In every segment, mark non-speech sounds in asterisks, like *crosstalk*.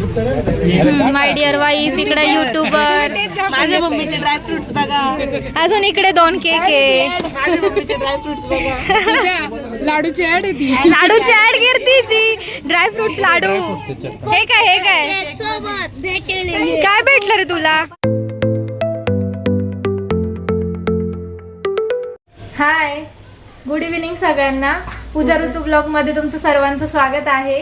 माय dear wife इकडे YouTuber माझ्या मम्मीचे ड्रायफ्रुट्स बघा. अजून इकडे दोन केक आहे. लाडूची ऍड आहे ती. लाडूची ऍड करते ती. Dry fruits laddu. हे काय हे काय? काय भेटलं रे तुला? हाय गुड इव्हिनिंग सगळ्यांना. पूजा ऋतू ब्लॉगमध्ये तुमचं सर्वांचं स्वागत आहे.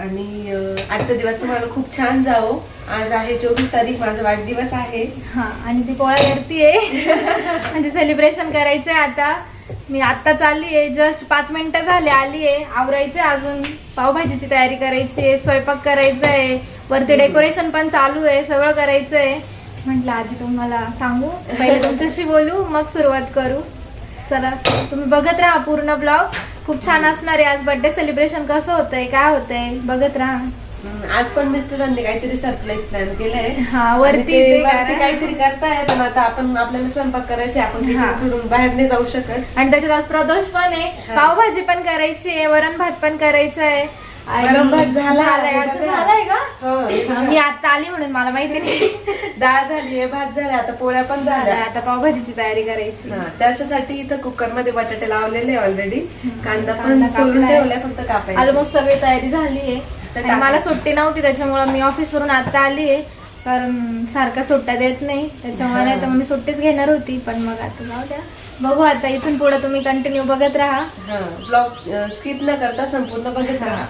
आणि आजचा दिवस तुम्हाला खूप छान जाओ आज आहे चोवीस तारीख माझा वाढदिवस आहे. हा आणि ती पोळा करतीये म्हणजे सेलिब्रेशन करायचंय आता. मी आता चालली आहे जस्ट पाच मिनिटं झाले आली आहे. आवरायचंय अजून. पावभाजीची तयारी करायची आहे स्वयंपाक करायचा आहे वरती डेकोरेशन पण चालू आहे सगळं करायचं आहे म्हटलं आधी तुम्हाला सांगू. पहिले तुमच्याशी बोलू मग सुरुवात करू. चला तुम्ही बघत राहा पूर्ण ब्लॉग खूप छान असणार आहे. आज बर्थडे सेलिब्रेशन कसं होतंय? काय होतंय? बघत राहा. आज पण मिस्टरांनी काहीतरी सरप्राईज प्लॅन केलंय. हा वरती. काहीतरी करताय पण आता आपण आपल्याला स्वयंपाक करायचे आपण. किचन सोडून बाहेर नाही जाऊ शकत. आणि त्याच्यात आज प्रदोष पण आहे. पावभाजी पण करायची आहे वरण भात पण करायचं आहे. झाला. झालाय का? हो, मी आता आली म्हणून मला माहिती नाही. *laughs* डाळ झालीये भात झाला आता पोळ्या पण झालंय, आता पावभाजीची तयारी करायची. त्याच्यासाठी इथं कुकरमध्ये बटाटे लावलेले ऑलरेडी कांदा पण सोलून. ठेवलाय फक्त कापायचं. ऑलमोस्ट सगळी तयारी झाली आहे. तर मला. सुट्टी नव्हती त्याच्यामुळे मी ऑफिस वरून आता आली आहे. कारण सारखा सुट्ट्या देत नाही. त्याच्यामुळे नाही तर मी सुट्टीच घेणार होती पण मग आता जाऊ द्या. बघू आता इथून पुढे तुम्ही कंटिन्यू बघत राहा. ब्लॉग स्किप न करता संपूर्ण बघत राहा.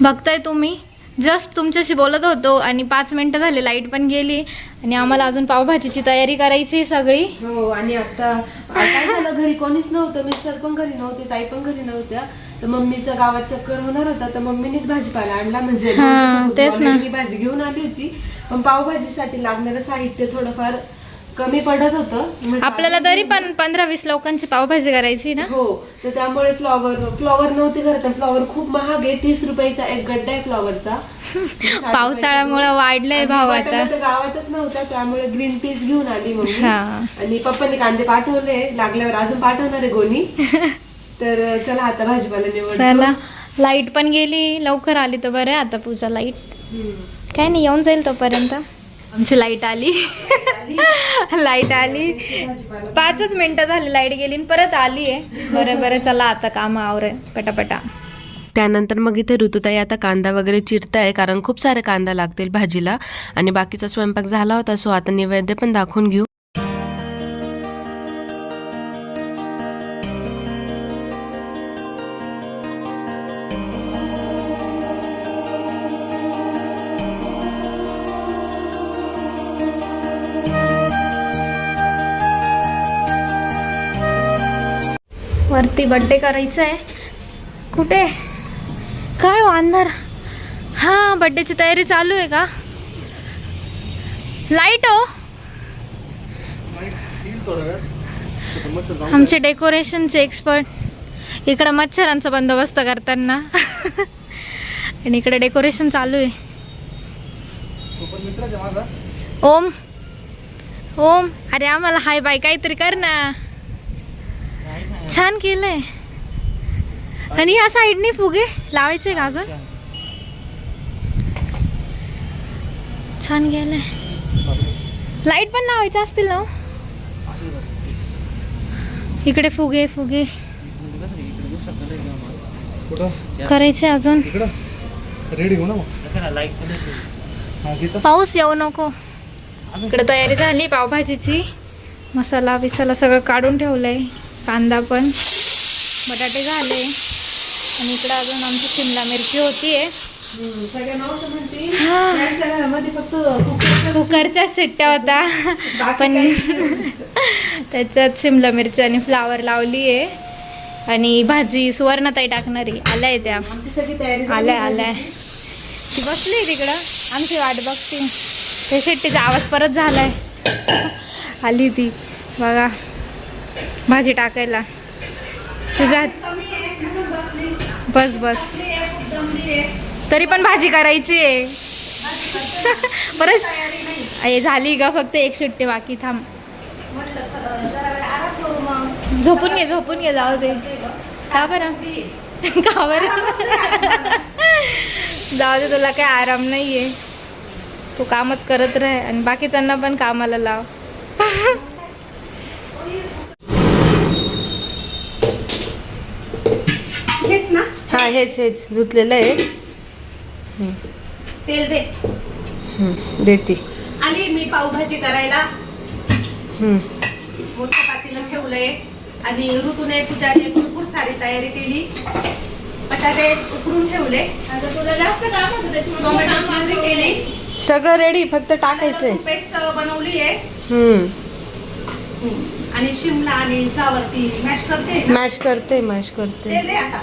बघताय तुम्ही. जस्ट तुमच्याशी बोलत होतो आणि पाच मिनिटं झाले लाइट पण गेली आणि आम्हाला अजून पावभाजीची तयारी करायची सगळी. हो आणि आता काय झालं घरी कोणीच नव्हतं मिस्टर पण घरी नव्हते ताई पण घरी नव्हत्या. तर मम्मीचा गावात चक्कर होणार होता तर मम्मीनेच भाजीपाला आणला म्हणजे तेच ना. मी भाजी घेऊन आली होती पण पावभाजीसाठी लागणारं साहित्य थोडंफार कमी पडत होतं. म्हटलं आपल्याला तरी पण पंधरा वीस लोकांची पावभाजी करायची ना? हो तर त्यामुळे फ्लॉवर फ्लॉवर नव्हते घरात फ्लॉवर खूप महाग आहे. तीस रुपयाचा एक गड्डा आहे फ्लॉवरचा *laughs* पावसाळ्यामुळे वाढलंय भाव आता. तर गावातच नव्हता त्यामुळे ग्रीन पीस घेऊन आली मम्मी. हा. आणि पप्पांनी कांदे पाठवले. लागल्यावर अजून पाठवणार आहे गोणी. *laughs* तर चला आता भाजीपाला निवड लाइट पण गेली. लवकर आली तर बरं आता पूजा लाइट. काय नाही येऊन जाईल तोपर्यंत. आमची लाइट आली. लाइट आली. पाचच मिनिटं झाली लाइट गेली आणि परत आली आहे. बरं बरं चला आता काम आवरे. पटापटा. त्यानंतर मग इथे ऋतुताई आता कांदा वगैरे चिरताय कारण खूप सारे कांदा लागतील भाजीला. आणि बाकीचा स्वयंपाक झाला होता सो आता नैवेद्य पण दाखवून घेऊ. वरती बड्डे करायचं आहे. कुठे? काय हो अंधार? हा बड्डेची तयारी चालू आहे का? लाइट हो. आमचे डेकोरेशनचे एक्सपर्ट इकडं मच्छरांचा बंदोबस्त करताना. *laughs* आणि इकडे डेकोरेशन चालू आहे. ओम. ओम. अरे आम्हाला हाय बाय काहीतरी कर ना. छान केलंय. आणि ह्या साईडने फुगे लावायचे का अजून. छान गेलंय लाइट पण लावायचे असतील ना हो? इकडे फुगे फुगे. करायचे अजून. रेडी हो पाऊस येऊ नको. इकडे तयारी झाली पावभाजीची. मसाला बिसाला सगळं काढून ठेवलंय. कांदा पण. बटाटे झाले. आणि इकडे अजून आमची शिमला मिरची हा. कुकर कुकरच्या शिट्ट्या होत्या पण *laughs* त्याच्यात शिमला मिरची आणि फ्लावर लावली आहे आणि भाजी सुवर्णताई टाकणारी. आल्या त्या. आल्या आल्या. ती बसली तिकडं. आमची वाट बघते ते शिट्टीचा आवाज परत झालाय. आली ती. बघा. भाजी टाकायला. तुझा बस बस. तरी पण भाजी करायची आहे. *laughs* परत हे झाली का फक्त एक सुट्टी बाकी थांब. झोपून घे झोपून घे जाऊ दे. का बरं? *laughs* का बरं? *laughs* जाऊ दे तुला काय आराम नाही आहे तू कामच करत राह आणि बाकीच्यांना पण कामाला लाव. हेच ना? हा हेच हेच. धुतलेलं आहे. तेल दे. हम्म, देते. आली मी पावभाजी करायला. हम्म. मोठं पातीला ठेवलंय. आणि ऋतूने पूजाने भरपूर सारी तयारी केली. बटाटे उकडून ठेवले. आता तुला जास्त काम होतं टोमॅटो प्युरी केली. सगळं रेडी फक्त टाकायचंय. पेस्ट बनवली आहे. हम्म. आणि शिमला आणि फ्लावर ती मॅश करते. मॅच करते मॅच करते. तेल दे आता.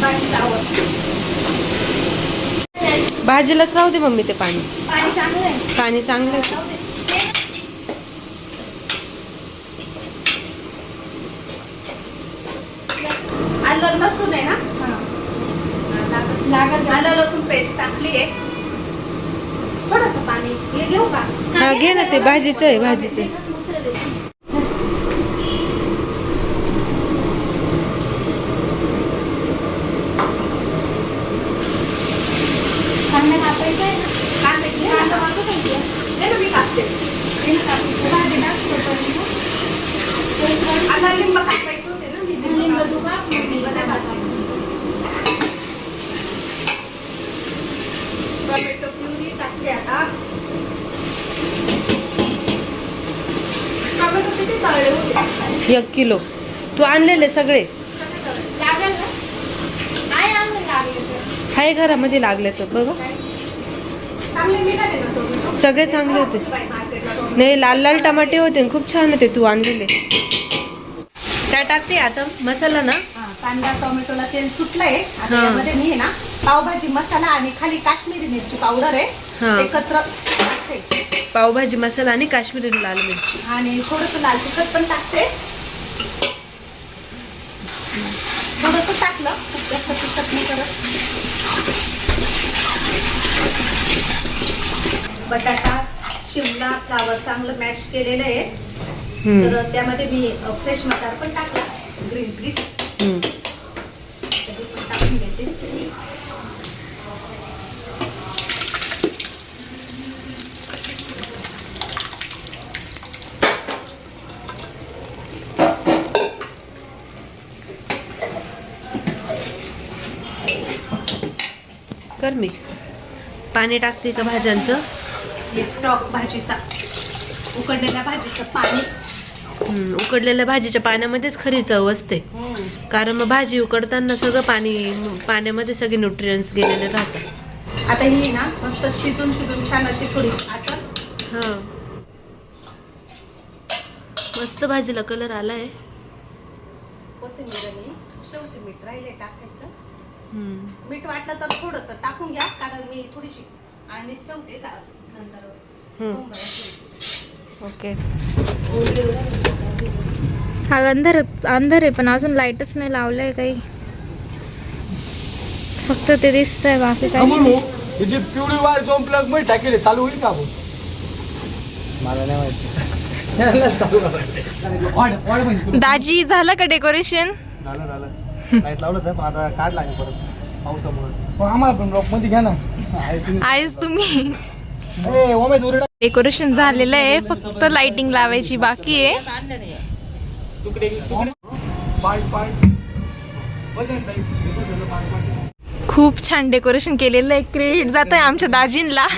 भाजीचं आवड. भाजीलाच राहू दे मम्मी ते पाणी. पाणी चांगलं आहे पाणी चांगलं आहे ते. आलं लसूण आहे ना? लागत आलं लसूण पेस्ट टाकली आहे. थोडस पाणी. हे घेऊ का? हा घे ना ते भाजीचं आहे भाजीचं आहे. कांदा कापायचा आहे ना कांदे घे. कांदा कापू का इथे? हे ना मी कापते हे ना कापूस. भाजी टाकतो पण ना. आता लिंब कापायचे होते ना मी लिंब लिंब काप- तू काप, मग मी लिंब नाही कापते. टोमॅटो प्युरी टाकते आता टोमॅटो किती तळले होते एक किलो. तू आणलेले सगळे. हाय घरामध्ये लागले तर बघ. सगळे चांगले होते. नाही लाल लाल टमाटे होते खूप छान होते तू आणलेले. काय टाकते आता? मसाला ना? कांदा टोमॅटोला तेल सुटलंय. यामध्ये मी आहे ना पावभाजी मसाला आणि खाली काश्मीरी मिरची पावडर आहे. एकत्र टाकते. पावभाजी मसाला आणि काश्मीरी लाल मिरची. आणि थोडस लाल तिखट पण टाकते. थोडस टाकलं. खूप जास्त तिखट नाही करत. बटाटा शिमला फ्लावर चांगलं मॅश केलेलं आहे. तर त्यामध्ये मी फ्रेश मटार पण टाकला. ग्रीन पीस हम्म. पण टाकून घेते कर मिक्स पाणी टाकते का भाज्यांचं? हे स्टॉक भाजीचा. उकडलेल्या भाजीचं पाणी. उकडलेल्या भाजीच्या पाण्यामध्येच खरी चव असते. कारण मग भाजी उकडताना सगळं पाणी पाण्यामध्ये सगळे न्यूट्रियन्स गेलेले राहतात. आता ही ना मस्त शिजून शिजून छान अशी थोडी हा. मस्त भाजीला कलर आलाय. कोथिंबीर आणि शेवटी मीठ राहिले टाकायचं. मीठ वाटलं तर थोडस टाकून घ्या कारण मी थोडीशी आणि ठेवते नंतर ओके. हा अंधार अंधार आहे पण अजून लाईटच नाही लावलंय काही. फक्त ते दिसतंय बाकी काही अमोल नाही. भाऊ, हे जे पिवळी वायर जो प्लगमध्ये टाकेल चालू होईल का मला नाही माहिती. दाजी झालं का डेकोरेशन झालं झालं. लाइट लावलं तर पण आता काढ लागेल परत. पावसामुळे. मग आम्हाला पण ब्लॉकमध्ये घ्या ना. आहे तुम्ही. आहेच. डेकोरेशन झालेलं आहे फक्त लाइटिंग लावायची बाकी आहे. खूप छान डेकोरेशन केलेलं आहे. क्रेडिट जात आहे आमच्या दाजींला. *laughs*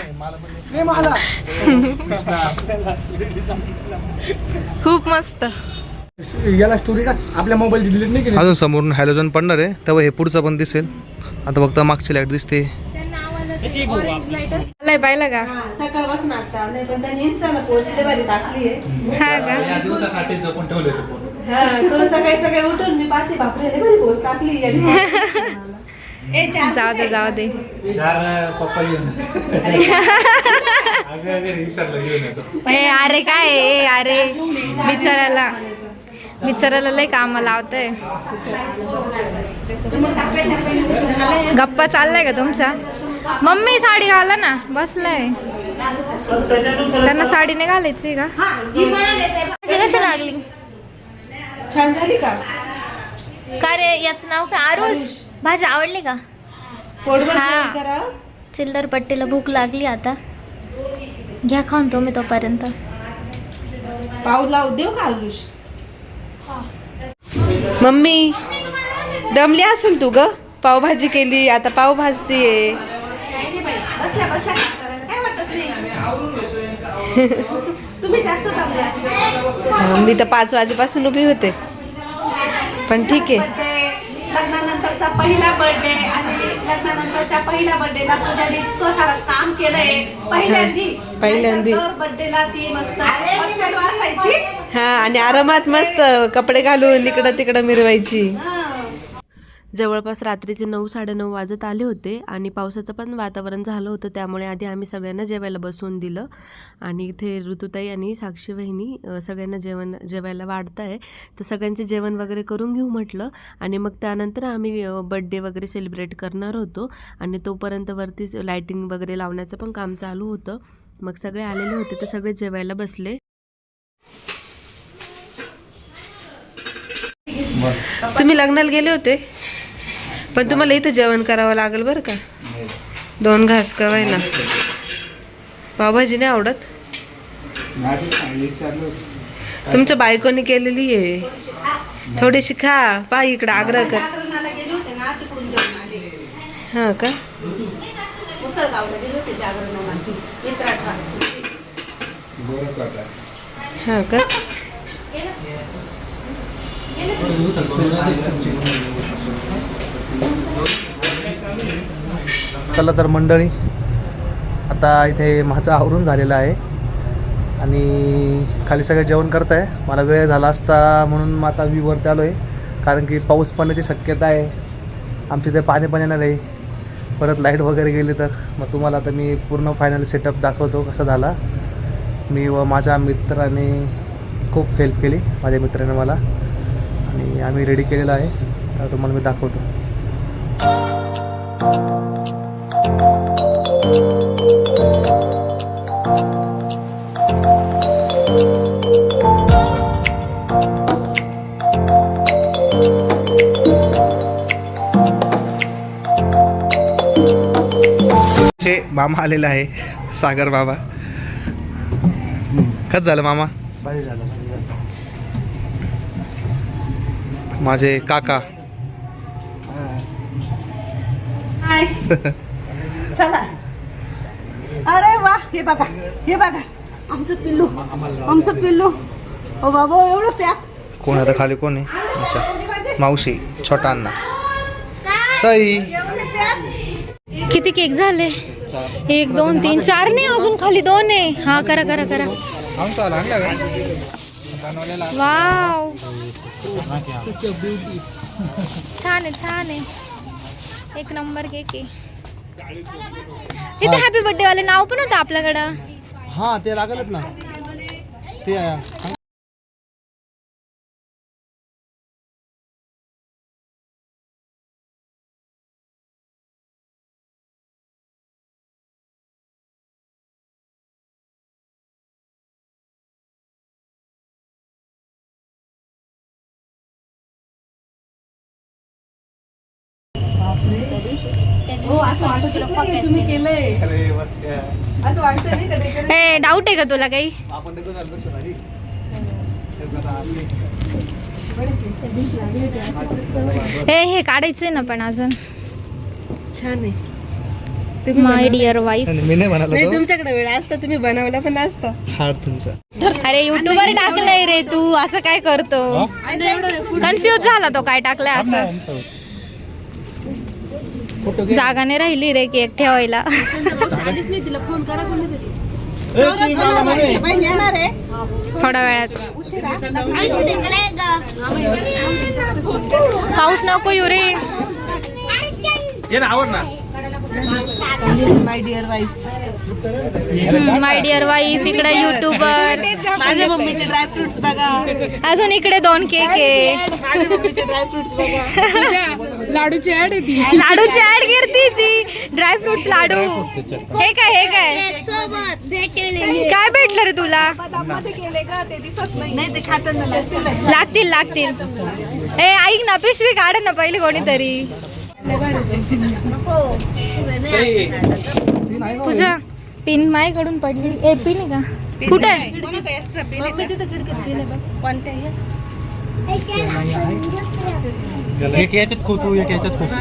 खूप मस्त. याला स्टोरी आपल्या मोबाईल डिलीट नाही केली. अजून समोरून हॅलोजन पडणार आहे तेव्हा हे पुढचं पण दिसेल. आता फक्त मागची लाइट दिसते. आलाय पाहिलं का? हा, सकाळपासून आता. आलंय पण त्यांनी इंस्टाला पोस्ट भारी टाकली आहे. हा का? हा सकाळी सकाळी उठून मी पाहते बापरे लय पोस्ट टाकली. *laughs* जाऊ दे जाऊ दे. अरे. काय ए अरे बिचाराला. बिचाराला लय काम लावतंय. गप्पा चाललाय का तुमचा? मम्मी साडी घाला ना बसलाय. त्यांना साडी नाही घालायची का? कशी लागली? छान झाली का? का रे याचं नाव काय? आरुष? भाजी आवडली का? हा. चिल्लर पट्टीला भूक लागली आता. घ्या खाऊन तुम्ही तोपर्यंत. पाव लावू देऊ का आयुष मम्मी दमली असेल तू ग? पावभाजी केली आता पाव भाजतीये मी तर पाच वाजेपासून उभी होते. पण ठीक आहे. लग्नानंतरचा पहिला बर्थडे आणि लग्नानंतरच्या पहिल्या बर्थडेला पूजाने तो सारा काम केलंय. पहिल्यांदी पहिल्यांदी. बर्थडेला ती मस्त मस्त असायची हा आणि आरामात मस्त कपडे घालून इकडं तिकडं मिरवायची. जवळपास रात्रीचे नऊ साडेनऊ वाजत आले होते आणि पावसाचं पण वातावरण झालं होतं. त्यामुळे आधी आम्ही सगळ्यांना जेवायला बसवून दिलं. आणि इथे ऋतुताई आणि साक्षी वहिनी सगळ्यांना जेवण जेवायला वाढत आहे तर सगळ्यांचे जेवण वगैरे करून घेऊ म्हटलं. आणि मग त्यानंतर आम्ही बड्डे वगैरे सेलिब्रेट करणार होतो. आणि तोपर्यंत वरतीच लायटिंग वगैरे लावण्याचं पण काम चालू होतं. मग सगळे आलेले होते तर सगळे जेवायला बसले. तुम्ही लग्नाला गेले होते? पण तुम्हाला इथं जेवण करावं लागेल बरं का? दोन घास कवाय ना. पावभाजी नाही आवडत? तुमच्या बायकोने केलेली आहे. थोडीशी खा पा इकडं आग्रह कर. हा का? हा का? चला तर मंडळी आता इथे माझं आवरून झालेलं आहे. आणि खाली सगळं जेवण करत आहे मला वेळ झाला असता म्हणून मग आता मी वरती आलो आहे कारण की पाऊस पडण्याची शक्यता आहे. आमच्या इथे पाणी पण येणार आहे. परत लाइट वगैरे गेली तर. मग तुम्हाला आता मी पूर्ण फायनल सेटअप दाखवतो कसा झाला. मी व माझ्या मित्राने खूप हेल्प केली माझ्या मित्राने मला. आणि आम्ही रेडी केलेलं आहे. तर तुम्हाला मी दाखवतो. मामा आलेला आहे सागर बाबा कच झालं मामा? माझे काका. चला. अरे वा हे बघा हे बघा. आमचं पिल्लू आमचं पिल्लू. ओ बाबा एवढं पॅक कोण आता खाली कोण आहे? अच्छा. मावशी छोटा अण्णा. सई. किती केक झाले? एक दोन तीन चार नाही अजून खाली दोन आहे. हा करा करा करा. वाव. छान आहे छान आहे. एक नंबर केक आहे. इथे हॅपी बर्थडे वाले नाव पण होतं आपल्याकडं. हा ते लागलच ना. ते तुम्ही केलंय. असं वाटतं नाही का? ए डाऊट आहे का तुला काही? आपण देखो झाल्यापेक्षा भारी ए हे काढायचंय ना पण अजून. छान आहे. माय डिअर वाईफ मी नाही म्हणालो नाही तो. तुमच्याकडे वेळ असता तुम्ही बनवला पण असता. हा तुमचा. अरे युट्यूबवर टाकलंय रे तू असं काय करतो? कन्फ्युज झाला तो काय टाकलाय असं. जागा नाही राहिली रे केक ठेवायला बहीण येणार आहे. थोड्या वेळात. पाऊस नको येऊ रे. My dear wife my dear wife इकडे युट्यूबर माझ्या मम्मीचे ड्रायफ्रुट्स बघा. अजून इकडे दोन केक आहे. मम्मीचे ड्रायफ्रुट्स बघा. लाडूची ऍड करती ती. Dry fruits laddu. हे काय हे काय? काय भेटलं रे तुला? लागतील लागतील. ए ऐक ना पिशवी काढ ना पहिले कोणीतरी. तुझा पिन माझ्याकडून पडली. ए पिन आहे का? कुठे आहे? एक याच्यात खोटू एक याच्यात खोटू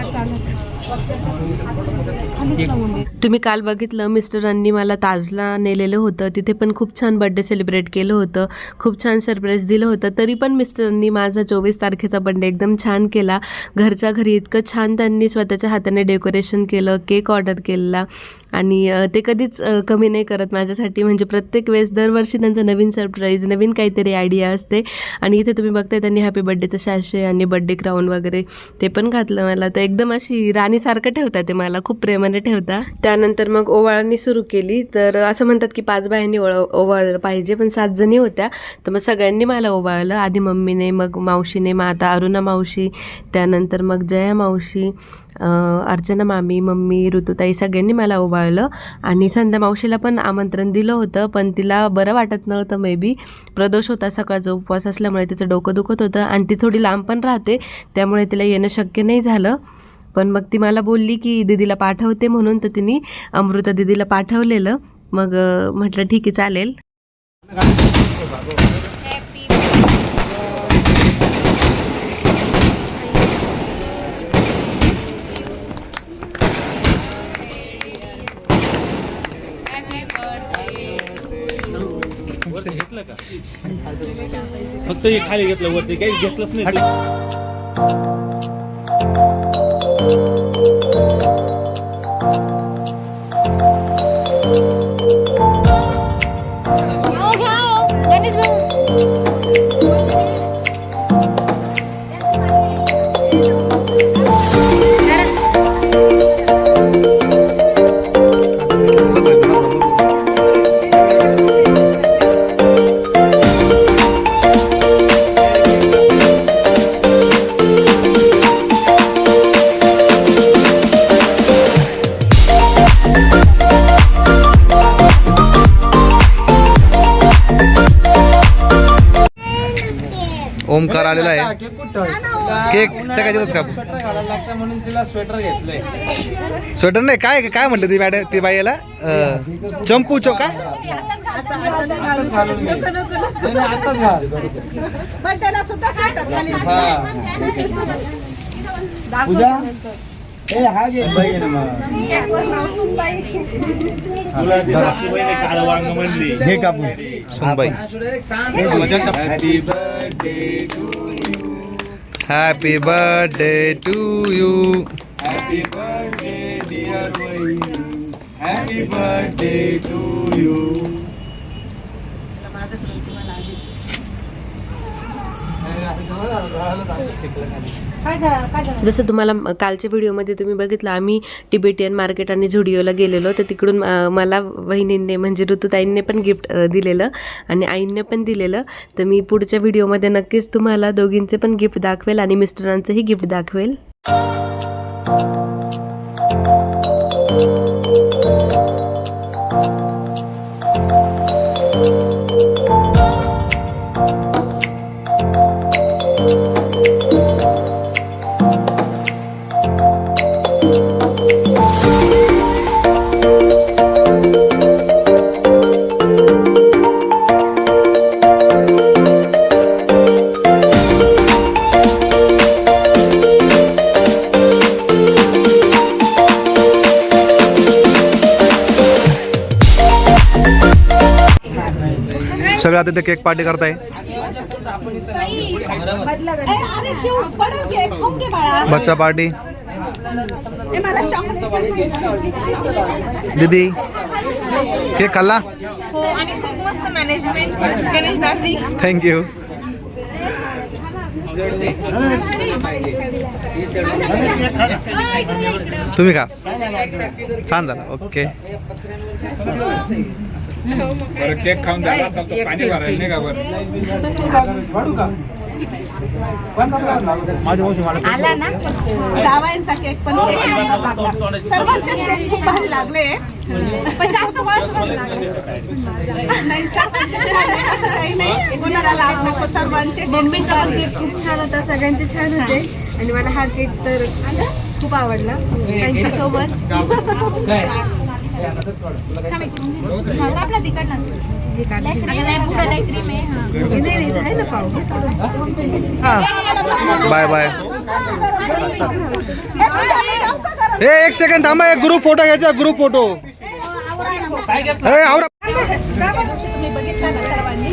तुम्ही काल बघितलं मिस्टरांनी मला ताजला नेलेलं होतं. तिथे पण खूप छान बड्डे सेलिब्रेट केलं होतं. खूप छान सरप्राईज दिलं होतं. तरी पण मिस्टरांनी माझा चोवीस तारखेचा बड्डे एकदम छान केला. घरच्या घरी इतकं छान त्यांनी स्वतःच्या हाताने डेकोरेशन केलं केक ऑर्डर केलेला आणि ते कधीच कमी नाही करत माझ्यासाठी. म्हणजे प्रत्येक वेळेस दरवर्षी त्यांचं नवीन सरप्राईज नवीन काहीतरी आयडिया असते. आणि इथे तुम्ही बघताय त्यांनी हॅपी बड्डेचं शाशे आणि बड्डे क्राऊन वगैरे ते पण घातलं मला. तर एकदम अशी राणीसारखं ठेवता ते मला खूप प्रेमाने ठेवता. त्यानंतर मग ओवाळणी सुरू केली. तर असं म्हणतात की पाच बायांनी ओळ ओवाळलं पाहिजे पण सात जणी होत्या. तर मग सगळ्यांनी मला ओवाळलं. आधी मम्मीने मग मावशीने मग आता अरुणा मावशी त्यानंतर मग जया मावशी अर्चना मामी मम्मी ऋतुताई सगळ्यांनी मला ओवाळलं आणि संध्या मावशीला पण आमंत्रण दिलं होतं पण तिला बरं वाटत नव्हतं मे बी प्रदोष होता सकाळचा उपवास असल्यामुळे तिचं डोकं दुखत होतं आणि ती थोडी लांब पण राहते त्यामुळे तिला येणं शक्य नाही झालं. पण मग ती मला बोलली की दीदीला पाठवते म्हणून तर तिने अमृता दीदीला पाठवलेलं. मग म्हटलं ठीक आहे चालेल. फक्त हे खाली घेतलं वरती काही घेतलंच नाही ओमकार आलेला आहे. केक कुठं? केक त्या? स्वेटर घालायला लागतं म्हणून तिला स्वेटर घेतलंय. स्वेटर नाही काय काय म्हटलं ती मॅडम ती बाईला अं, चंपू चो काय आताच घालून घे. नाही, नाही, आताच घाल बर्थडेला सुद्धा स्वेटर. हा पूजा? ए हा नाव सुनबाई. Happy birthday to you happy birthday dear happy birthday to you जसं तुम्हाला कालच्या व्हिडिओमध्ये तुम्ही बघितलं आम्ही टिबेटियन मार्केट आणि झुडिओला गेलेलो. तर तिकडून मला वहिनींनी म्हणजे ऋतुताईंनी पण गिफ्ट दिलेलं आणि आईंनी पण दिलेलं. तर मी पुढच्या व्हिडिओमध्ये नक्कीच तुम्हाला दोघींचे पण गिफ्ट दाखवेल आणि मिस्टरांचंही गिफ्ट दाखवेल. आता ते केक पार्टी करताय. बच्चा पार्टी दीदी केक खाल्ला? हो आणि खूप मस्त मॅनेजमेंट गणेश दाजी थँक्यू तुम्ही का छान झाला ओके केक खाऊन झाला आता तो पाणी भरायला नाही का बरं आला ना? जावयांचा केक पण एक नंबर लागला सर्वांचेच केक खूप भारी लागले. पण जास्त असं काही नाही. कोणाला लाग नको सर्वांचे मम्मीचा पण केक खूप छान होता सगळ्यांचे छान होते. आणि मला हा केक तर खूप आवडला. थँक्यू सो मच तिकडनं. हा. बाय बाय ए एक सेकंड थांबा एक ग्रुप फोटो घ्यायचा ग्रुप फोटो आवरा तुम्ही बघितला ना सर्वांनी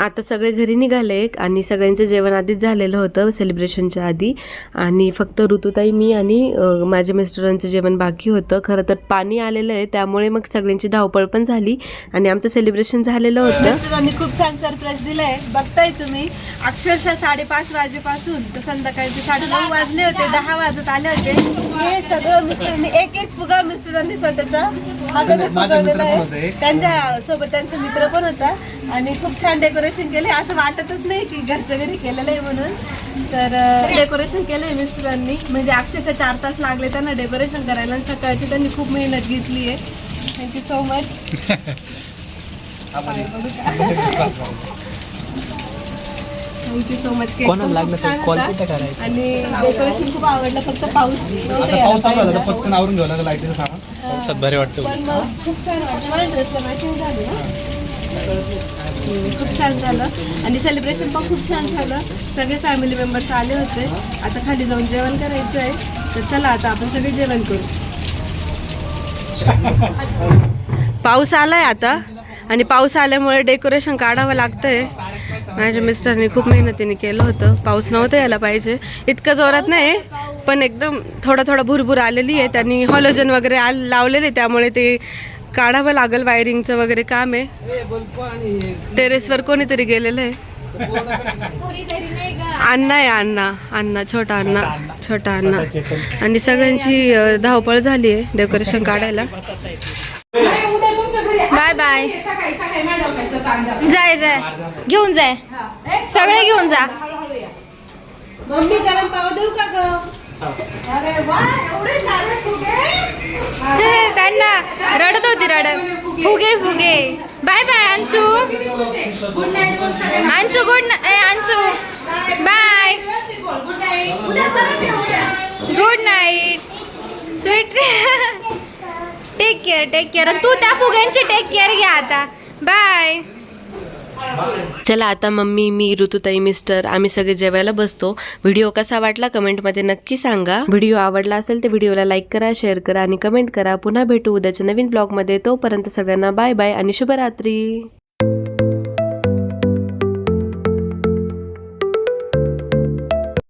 आता सगळे घरी निघाले आणि सगळ्यांचं जेवण आधीच झालेलं होतं सेलिब्रेशनच्या आधी. आणि फक्त ऋतुताई मी आणि माझ्या मिस्टरांचं जेवण बाकी होतं. खरं तर पाणी आलेलं आहे त्यामुळे मग सगळ्यांची धावपळ पण झाली आणि आमचं सेलिब्रेशन झालेलं होतं. मिस्टरांनी खूप छान सरप्राईज दिलंय. बघताय तुम्ही अक्षरशः साडेपाच वाजेपासून तर संध्याकाळचे साडे नऊ वाजले होते दहा वाजत आले होते. हे सगळं मिस्टरांनी एक एक फुगा मिस्टरांनी स्वतःच्या फुगवलेला आहे. त्यांच्यासोबत त्यांचा मित्र पण होता. आणि खूप छान डेकोरेशन केले. असं वाटतच नाही की घरच्या घरी केलेलं आहे म्हणून. तर डेकोरेशन केलंय मिस्टरांनी. म्हणजे अक्षरशः चार तास लागले त्यांना डेकोरेशन करायला आणि सकाळची त्यांनी खूप मेहनत घेतली आहे. Thank you so much thank you so much cake पण खूप छान होता. आणि डेकोरेशन खूप आवडलं. फक्त पाऊस नव्हता यायला पाहिजे. पटकन आवरून घ्यावं लागेल लाईटीचं सामान. पावसात भारी वाटतं पण मग खूप छान वाटलं. मला ड्रेसला मॅचिंग झाली खूप छान झालं. आणि सेलिब्रेशन पण खूप छान झालं. सगळे फॅमिली मेंबर्स आले होते. आता खाली जाऊन जेवण करायचं आहे तर चला आता आपण सगळे जेवण करू. पाऊस आलाय आता. आणि पाऊस आल्यामुळे डेकोरेशन काढावं लागतंय. माझ्या मिस्टरने खूप मेहनतीने केलं होतं. पाऊस नव्हतं यायला पाहिजे. इतकं जोरात नाही. पण एकदम थोडा थोडा भुरभुर आलेली आहे. त्यांनी हॉलोजन वगैरे आल लावलेले त्यामुळे ते काढावं लागेल वायरिंगचं वगैरे काम आहे. टेरेसवर कोणीतरी गेलेलं आहे. अण्णा आहे अण्णा. अण्णा छोटा अण्णा. छोटा अण्णा. आणि सगळ्यांची धावपळ झाली आहे डेकोरेशन काढायला. बाय बाय जाय जाय. घेऊन जाय. सगळे घेऊन जा. मम्मी गरम पाव देऊ त्यांना रडत होती रडत. फुगे फुगे. Bye bye Anshu. Anshu good ए Anshu. Bye good night sweet take care take care तू त्या फुग्यांची टेक केअर घ्या आता. बाय चला आता मम्मी मी ऋतुताई मिस्टर आम्ही सगळे जेवायला बसतो. व्हिडिओ कसा वाटला कमेंटमध्ये नक्की सांगा. व्हिडिओ आवडला असेल तर व्हिडिओला लाईक करा शेअर करा आणि कमेंट करा. पुन्हा भेटू उद्याच्या नवीन ब्लॉगमध्ये तोपर्यंत सगळ्यांना बाय बाय आणि शुभरात्री.